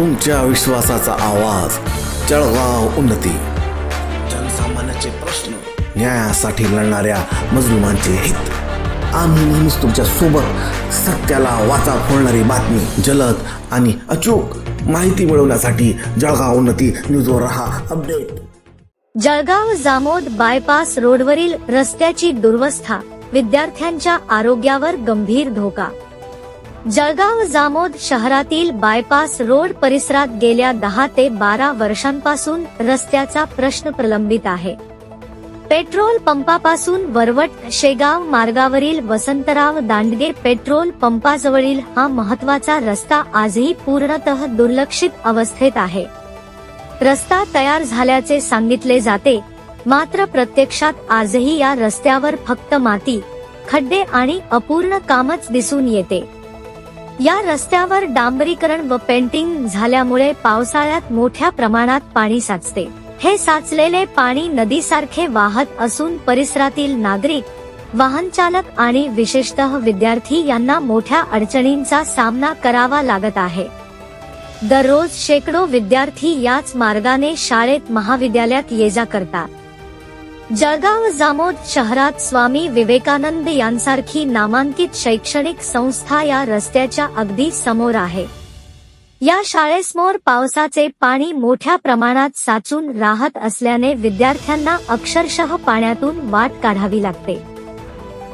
तुमच्या विश्वासाचा आवाज जळगाव उन्नती. जनसामान्याचे प्रश्न न्यायासाठी लढणाऱ्या मजलुमांचे हित. आम्ही नेहमीच तुमच्यासोबत सत्याला वाचा फोडणारी बातमी जलद आणि अचूक माहिती मिळवण्यासाठी जळगाव उन्नती न्यूजवर रहा अपडेट. जळगाव जामोद बायपास रोडवरील रस्त्याची दुर्वस्था विद्यार्थ्यांच्या आरोग्यावर गंभीर धोका. जळगाव जामोद शहरातील बायपास रोड परिसरात गेल्या दहा ते बारा वर्षांपासून रस्त्याचा प्रश्न प्रलंबित आहे. पेट्रोल पंपापासून वरवट शेगाव मार्गावरील वसंतराव दांडगे पेट्रोल पंपाजवळील हा महत्त्वाचा रस्ता आजही पूर्णतः दुर्लक्षित अवस्थेत आहे. रस्ता तयार झाल्याचे सांगितले जाते मात्र प्रत्यक्षात आजही या रस्त्यावर फक्त माती खड्डे आणि अपूर्ण कामच दिसून येते. या रस्त्यावर डांबरीकरण व पेंटिंग झाल्यामुळे पावसाळ्यात मोठ्या प्रमाणात पाणी साचते. हे साचलेले पाणी नदीसारखे वाहत असून परिसरातील नागरिक वाहन चालक आणि विशेषतः विद्यार्थी यांना मोठ्या अडचणींचा सामना करावा लागत आहे. दररोज शेकडो विद्यार्थी याच मार्गाने शाळेत महाविद्यालयात ये जा करतात. जळगाव जामोद शहरात स्वामी विवेकानंद यांसारखी नामांकित शैक्षणिक संस्था या रस्त्याच्या अगदी समोर आहे. या शाळेसमोर पावसाचे पाणी मोठ्या प्रमाणात साचून राहत असल्याने विद्यार्थ्यांना अक्षरशः पाण्यातून वाट काढावी लागते.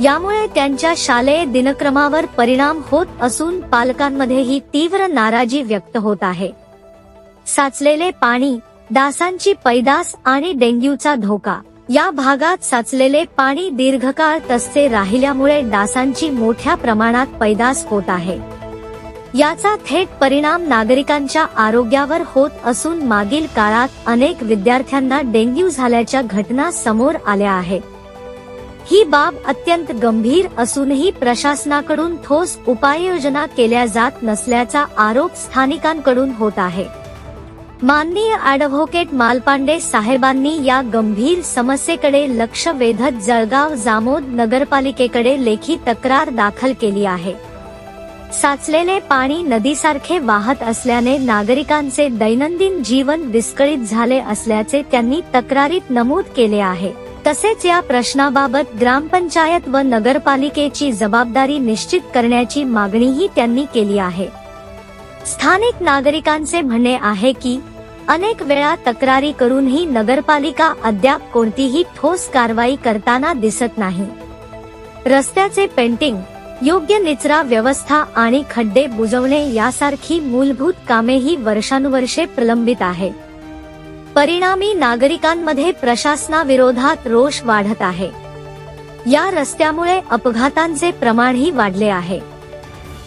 यामुळे त्यांच्या शालेय दिनक्रमावर परिणाम होत असून पालकांमध्येही तीव्र नाराजी व्यक्त होत आहे. साचलेले पाणी डासांची पैदास आणि डेंग्यूचा धोका या भागात साचलेले पाणी दीर्घकाळ तसे राहिल्यामुळे डासांची मोठ्या प्रमाणात पैदास होत आहे. याचा थेट परिणाम नागरिकांच्या आरोग्यावर होत असून मागील काळात अनेक विद्यार्थ्यांना डेंग्यू झाल्याच्या घटना समोर आल्या आहेत ही बाब अत्यंत गंभीर असूनही प्रशासनाकडून ठोस उपाययोजना केल्या जात नसल्याचा आरोप स्थानिकांकडून होत आहे. माननीय ॲडव्होकेट मालपांडे साहेबांनी या गंभीर समस्येकडे लक्ष वेधत जळगाव जामोद नगरपालिकेकडे लेखी तक्रार दाखल केली आहे. साचलेले पाणी नदीसारखे वाहत असल्याने नागरिकांचे दैनंदिन जीवन विस्कळीत झाले असल्याचे त्यांनी तक्रारीत नमूद केले आहे. तसेच या प्रश्नाबाबत ग्रामपंचायत व नगरपालिकेची जबाबदारी निश्चित करण्याची मागणीही त्यांनी केली आहे. स्थानिक नागरिकांचे म्हणणे आहे की अनेक वेळा तक्रारी करूनही नगरपालिका अद्याप कोणतीही ठोस कारवाई करताना दिसत नाही. रस्त्याचे पेंटिंग योग्य निचरा व्यवस्था आणि खड्डे बुजवणे यासारखी मूलभूत कामेही वर्षानुवर्षे प्रलंबित आहे. परिणामी नागरिकांमध्ये प्रशासनाविरोधात रोष वाढत आहे. या रस्त्यामुळे अपघातांचे प्रमाणही वाढले आहे.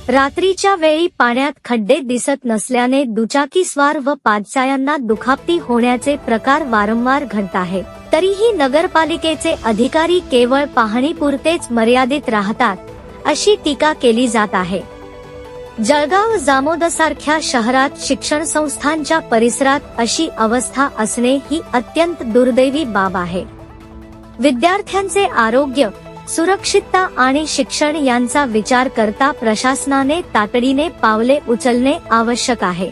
रात्रीच्या वेळी पाण्यात खड्डे दिसत नसल्याने दुचाकीस्वार व पादचायांना दुखापती होण्याचे प्रकार वारंवार घडत आहे. तरीही नगरपालिकेचे अधिकारी केवळ पाहणीपुरतेच मर्यादित राहतात अशी टीका केली जात आहे. जळगाव जामोदसारख्या शहरात शिक्षण संस्थांच्या परिसरात अशी अवस्था असणे ही अत्यंत दुर्दैवी बाब आहे. विद्यार्थ्यांचे आरोग्य सुरक्षितता आणि शिक्षण यांचा विचार करता प्रशासनाने तातडीने पावले उचलणे आवश्यक आहे.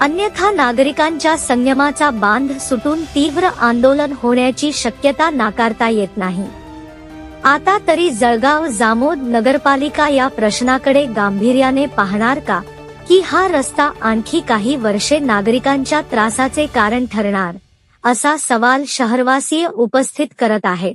अन्यथा नागरिकांच्या संयमाचा बांध सुटून तीव्र आंदोलन होण्याची शक्यता नाकारता येत नाही. आता तरी जळगाव जामोद नगरपालिका या प्रश्नाकडे गांभीर्याने पाहणार का? की हा रस्ता आणखी काही वर्षे नागरिकांच्या त्रासाचे कारण ठरणार? असा सवाल शहरवासीय उपस्थित करत आहेत.